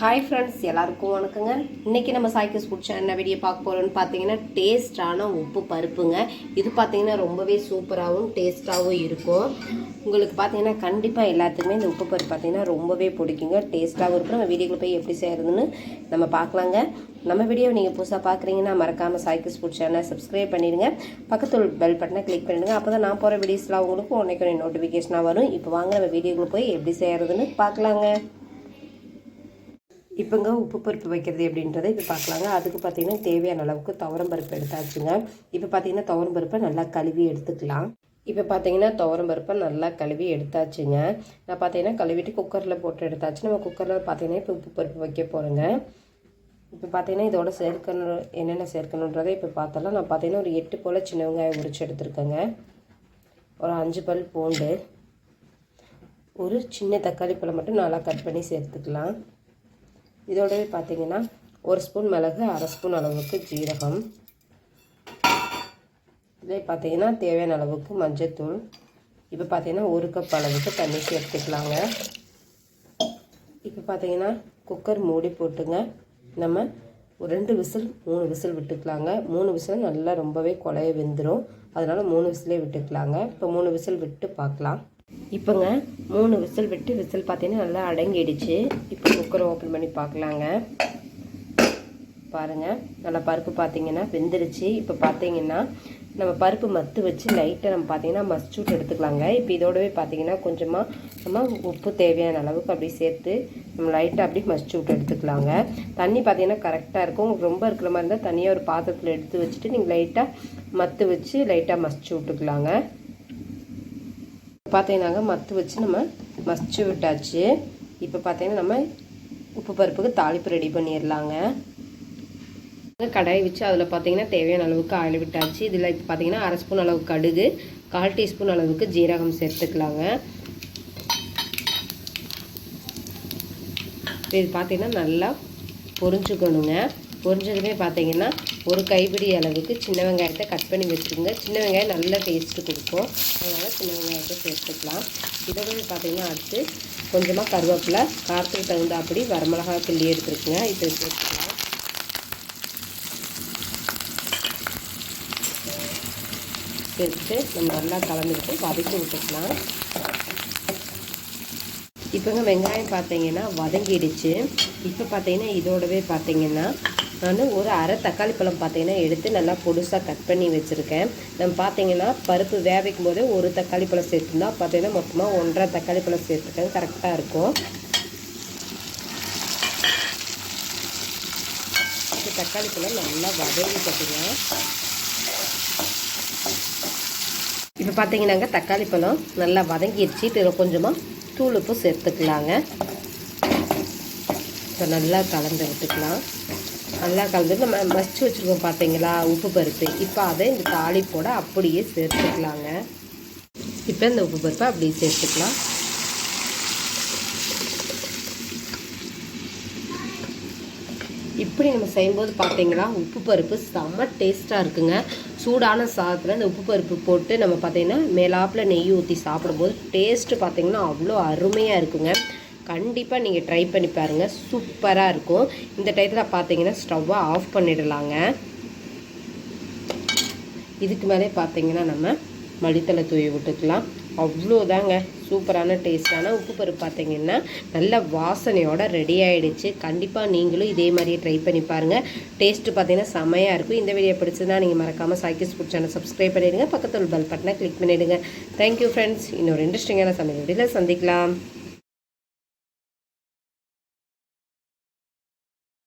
Hi friends எல்லாருக்கும் வணக்கங்க. இன்றைக்கி நம்ம சாய்க்கஸ் பிடிச்ச என்ன வீடியோ பார்க்க போகிறோன்னு பார்த்தீங்கன்னா டேஸ்டான உப்பு பருப்புங்க. இது பார்த்தீங்கன்னா ரொம்பவே சூப்பராகவும் டேஸ்ட்டாகவும் இருக்கும். உங்களுக்கு பார்த்தீங்கன்னா கண்டிப்பாக எல்லாத்துக்குமே இந்த உப்பு பருப்பு பார்த்தீங்கன்னா ரொம்பவே பிடிக்குங்க. டேஸ்ட்டாகவும் இருக்கும். நம்ம வீடியோக்குள்ள போய் எப்படி செய்கிறதுன்னு நம்ம பார்க்கலாங்க. நம்ம வீடியோ நீங்கள் புதுசாக பார்க்குறீங்கன்னா மறக்காமல் சாய்க்கஸ் பிடிச்ச சப்ஸ்கிரைப் பண்ணிடுங்க. பக்கத்தில் பெல் பட்டனை கிளிக் பண்ணிடுங்க அப்போ தான் நான் போகிற வீடியோஸ்லாம் உங்களுக்கு உடனே நோட்டிஃபிகேஷனாக வரும். இப்போ வாங்க நம்ம வீடியோக்குள்ள போய் எப்படி செய்கிறதுன்னு பார்க்கலாங்க. இப்போங்க உப்பு பருப்பு வைக்கிறது எப்படின்றத இப்போ பார்க்கலாங்க. அதுக்கு பார்த்தீங்கன்னா தேவையான அளவுக்கு துவரம் பருப்பு எடுத்தாச்சுங்க. இப்போ பார்த்தீங்கன்னா துவரம் பருப்பை நல்லா கழுவி எடுத்துக்கலாம். இப்போ பார்த்தீங்கன்னா துவரம் பருப்பை நல்லா கழுவி எடுத்தாச்சுங்க. நான் பார்த்தீங்கன்னா கழுவிட்டு குக்கரில் போட்டு எடுத்தாச்சு. நம்ம குக்கரில் பார்த்தீங்கன்னா இப்போ உப்பு பருப்பு வைக்க போகிறேங்க இப்போ பார்த்தீங்கன்னா இதோட சேர்க்கணும் என்னென்ன சேர்க்கணுன்றதை இப்போ பார்த்தலாம். நான் பார்த்தீங்கன்னா ஒரு எட்டு போல் சின்ன வெங்காயம் உரிச்சு எடுத்துருக்கேங்க. ஒரு அஞ்சு பல் பூண்டு. ஒரு சின்ன தக்காளி பழம் மட்டும் நல்லா கட் பண்ணி சேர்த்துக்கலாம். இதோடவே பார்த்தீங்கன்னா ஒரு ஸ்பூன் மிளகு அரை ஸ்பூன் அளவுக்கு ஜீரகம். இதே பார்த்தீங்கன்னா தேவையான அளவுக்கு மஞ்சத்தூள். இப்போ பார்த்தீங்கன்னா ஒரு கப் அளவுக்கு தண்ணி சேர்த்துக்கலாங்க. இப்போ பார்த்தீங்கன்னா குக்கர் மூடி போட்டுங்க. நம்ம ஒரு ரெண்டு விசில் மூணு விசில் விட்டுக்கலாங்க. மூணு விசில் நல்லா ரொம்பவே குழைய வெந்துடும் அதனால் மூணு விசிலே விட்டுக்கலாங்க. இப்போ மூணு விசில் விட்டு பார்க்கலாம் இப்போங்க மூணு விசில் விட்டு விசில் பார்த்தீங்கன்னா நல்லா அடங்கிடுச்சு. இப்போ குக்கரை ஓப்பன் பண்ணி பார்க்கலாங்க. பாருங்கள் நல்லா பருப்பு பார்த்தீங்கன்னா வெந்துருச்சு இப்போ பார்த்தீங்கன்னா நம்ம பருப்பு மத்து வச்சு லைட்டாக நம்ம பார்த்தீங்கன்னா மஸ்டூட் எடுத்துக்கலாங்க. இப்போ இதோடவே பார்த்தீங்கன்னா கொஞ்சமாக நம்ம உப்பு தேவையான அளவுக்கு அப்படி சேர்த்து நம்ம லைட்டாக அப்படி மஸ்டூட் எடுத்துக்கலாங்க. தண்ணி பார்த்தீங்கன்னா கரெக்டாக இருக்கும். உங்களுக்கு ரொம்ப இருக்கிற மாதிரி இருந்தால் தனியாக ஒரு பாத்திரத்தில் எடுத்து வச்சுட்டு நீங்கள் லைட்டாக மத்து வச்சு லைட்டாக மசிச்சு விட்டுக்கலாங்க பார்த்தீங்கன்னாங்க மத்து வச்சு நம்ம மசிச்சு விட்டாச்சு. இப்போ பார்த்தீங்கன்னா நம்ம உப்பு பருப்புக்கு தாளிப்பு ரெடி பண்ணிடலாங்க கடாய் வச்சு அதில் பார்த்தீங்கன்னா தேவையான அளவுக்கு ஆயில் விட்டாச்சு. இதில் இப்போ பார்த்தீங்கன்னா அரை ஸ்பூன் அளவுக்கு கடுகு கால் டீஸ்பூன் அளவுக்கு ஜீரகம் சேர்த்துக்கலாங்க. இது பார்த்தீங்கன்னா நல்லா பொரிஞ்சுக்கணுங்க. பொரிஞ்சதுமே பார்த்தீங்கன்னா ஒரு கைப்பிடி அளவுக்கு சின்ன வெங்காயத்தை கட் பண்ணி வச்சுருங்க. சின்ன வெங்காயம் நல்ல டேஸ்ட்டு கொடுக்கும் அதனால் சின்ன வெங்காயத்தை சேர்த்துக்கலாம். இதோட பார்த்திங்கன்னா அடுத்து கொஞ்சமாக கருவேப்பிலை காரத்துக்கு தகுந்தாப்படி வரமிளகா கிள்ளி எடுத்துருக்குங்க. இதை சேர்த்துக்கலாம். சேர்த்துட்டு நம்ம நல்லா கலந்துக்கிட்டு வதக்கி விட்டுக்கலாம். இப்போங்க வெங்காயம் பார்த்தீங்கன்னா வதங்கிடுச்சு. இப்போ பார்த்தீங்கன்னா இதோடவே பார்த்தீங்கன்னா நான் ஒரு அரை தக்காளி பழம் பார்த்தீங்கன்னா எடுத்து நல்லா பொடுசாக கட் பண்ணி வச்சுருக்கேன். நம்ம பார்த்தீங்கன்னா பருப்பு வேவிக்கும் போதே ஒரு தக்காளி பழம் சேர்த்துருந்தா பார்த்தீங்கன்னா மொத்தமாக ஒன்றரை தக்காளி பழம் சேர்த்துருக்கேன். கரெக்டாக இருக்கும். தக்காளி பழம் நல்லா வதங்கி பார்த்தீங்கன்னா இப்போ பார்த்தீங்கன்னாங்க தக்காளி பழம் நல்லா வதங்கிடுச்சு இப்போ கொஞ்சமாக தூளுப்பு சேர்த்துக்கலாங்க. இப்போ நல்லா கலந்து விட்டுக்கலாம். நல்லா கலந்து நம்ம மசிச்சு வச்சுருக்கோம் பார்த்தீங்களா உப்பு பருப்பு. இப்போ அதை இந்த தாளிப்போட அப்படியே சேர்த்துக்கலாங்க. இப்போ இந்த உப்பு பருப்பை அப்படியே சேர்த்துக்கலாம். இப்படி நம்ம செய்யும்போது பார்த்தீங்கன்னா உப்பு பருப்பு செம்ம டேஸ்ட்டாக இருக்குங்க. சூடான சாதத்தில் இந்த உப்பு பருப்பு போட்டு நம்ம பார்த்தீங்கன்னா மேலாப்பில் நெய் ஊற்றி சாப்பிடும்போது டேஸ்ட்டு பார்த்திங்கன்னா அவ்வளோ அருமையாக இருக்குங்க. கண்டிப்பாக நீங்கள் ட்ரை பண்ணி பாருங்கள் சூப்பராக இருக்கும். இந்த டயத்தில் பார்த்தீங்கன்னா ஸ்டவ்வை ஆஃப் பண்ணிடலாங்க. இதுக்கு மேலே பார்த்தீங்கன்னா நம்ம மளித்தலை தூவி விட்டுக்கலாம். அவ்வளோதாங்க. சூப்பரான டேஸ்டான உப்பு பருப்பு பார்த்தீங்கன்னா நல்ல வாசனையோட ரெடி ஆகிடுச்சு கண்டிப்பாக நீங்களும் இதே மாதிரியே ட்ரை பண்ணி பாருங்கள் டேஸ்ட்டு பார்த்தீங்கன்னா செமையாக இருக்கும். இந்த வீடியோ பிடிச்சதுனா நீங்கள் மறக்காமல் சைக்கிள்ஸ் ஃபுட் சேனல் சப்ஸ்கிரைப் பண்ணிவிடுங்க பக்கத்தில் பெல் பட்டனை கிளிக் பண்ணிவிடுங்க தேங்க்யூ ஃப்ரெண்ட்ஸ் இன்னொரு இன்ட்ரெஸ்டிங்கான சமையல் வீடியோவில் சந்திக்கலாம்.